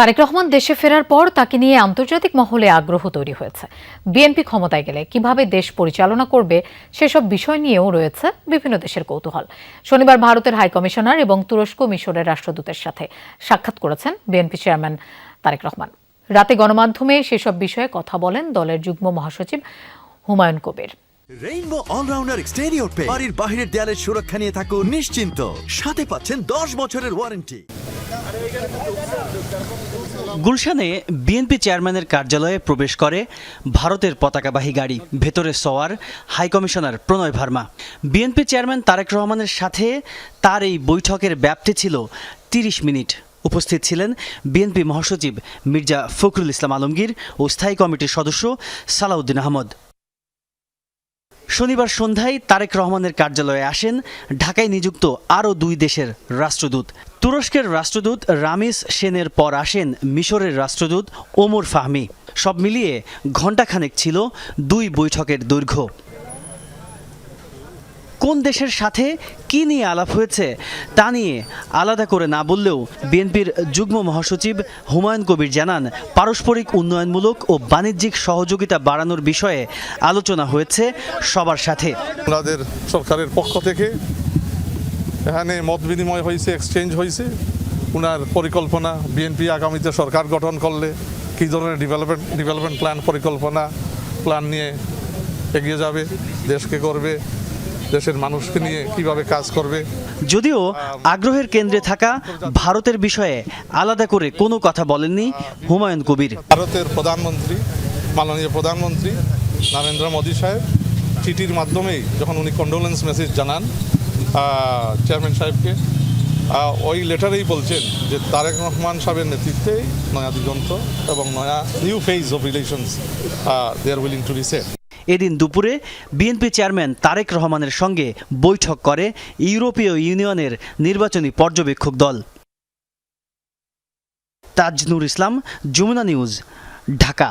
তারেক রহমান দেশে ফেরার পর তাকে নিয়ে আন্তর্জাতিক মহলে আগ্রহ তৈরি হয়েছে। বিএনপি ক্ষমতায় গেলে কীভাবে দেশ পরিচালনা করবে সেসব বিষয় নিয়েও রয়েছে বিভিন্ন দেশের কৌতূহল। শনিবার ভারতের হাই কমিশনার এবং তুরস্ক মিশরের রাষ্ট্রদূতের সাথে সাক্ষাৎ করেছেন বিএনপি চেয়ারম্যান তারেক রহমান। রাতে গণমাধ্যমে সেসব বিষয়ে কথা বলেন দলের যুগ্ম মহাসচিব Humayun Kabir. Rainbow allrounder exterior pay বাড়ির বাহিরের দেয়ালের সুরক্ষা নিয়ে থাকুন নিশ্চিন্ত। সাথে পাচ্ছেন দশ বছরের ওয়ারেন্টি গুলশানে বিএনপি চেয়ারম্যানের কার্যালয়ে প্রবেশ করে ভারতের পতাকাবাহী গাড়ি, ভেতরে সওয়ার high commissioner Pranay Verma. BNP chairman Tarique রহমানের সাথে তার এই বৈঠকের ব্যাপ্তি ছিল তিরিশ মিনিট। উপস্থিত ছিলেন বিএনপি মহাসচিব মির্জা ফখরুল ইসলাম আলমগীর ও স্থায়ী কমিটির সদস্য সালাউদ্দিন আহমদ। শনিবার সন্ধ্যায় তারেক রহমানের কার্যালয়ে আসেন ঢাকায় নিযুক্ত আরও দুই দেশের রাষ্ট্রদূত। তুরস্কের রাষ্ট্রদূত রামিস সেনের পর আসেন মিশরের রাষ্ট্রদূত ওমর ফাহমি। সব মিলিয়ে ঘণ্টাখানেক ছিল দুই বৈঠকের দৈর্ঘ্য। কোন দেশের সাথে কি নিয়ে আলাপ হয়েছে তা নিয়ে আলাদা করে না বললেও বিএনপির যুগ্ম মহাসচিব হুমায়ুন কবির জানান, পারস্পরিক উন্নয়নমূলক ও বাণিজ্যিক সহযোগিতা বাড়ানোর বিষয়ে আলোচনা হয়েছে সবার সাথে। আমাদের সরকারের পক্ষ থেকে এখানে মত বিনিময় হয়েছে এক্সচেঞ্জ হয়েছে। উনার পরিকল্পনা বিএনপি আগামীতে সরকার গঠন করলে কী ধরনের ডেভেলপমেন্ট ডেভেলপমেন্ট প্ল্যান পরিকল্পনা প্ল্যান নিয়ে এগিয়ে যাবে, দেশকে করবে দেশের মানুষকে নিয়ে কীভাবে কাজ করবে? যদিও আগ্রহের কেন্দ্রে থাকা ভারতের বিষয়ে আলাদা করে কোনো কথা বলেননি হুমায়ুন কবির। ভারতের প্রধানমন্ত্রী মাননীয় প্রধানমন্ত্রী নরেন্দ্র মোদী সাহেব চিঠির মাধ্যমেই যখন উনি কন্ডোলেন্স মেসেজ জানান চেয়ারম্যান সাহেবকে ওই লেটারেই বলছেন যে তারেক রহমান সাহেবের নেতৃত্বেই নয়া দিগন্ত এবং নয়া new phase of relations they are willing to reset এদিন দুপুরে বিএনপি চেয়ারম্যান তারেক রহমানের সঙ্গে বৈঠক করে ইউরোপীয় ইউনিয়নের নির্বাচনী পর্যবেক্ষক দল। তাজনুর ইসলাম, যমুনা নিউজ, ঢাকা।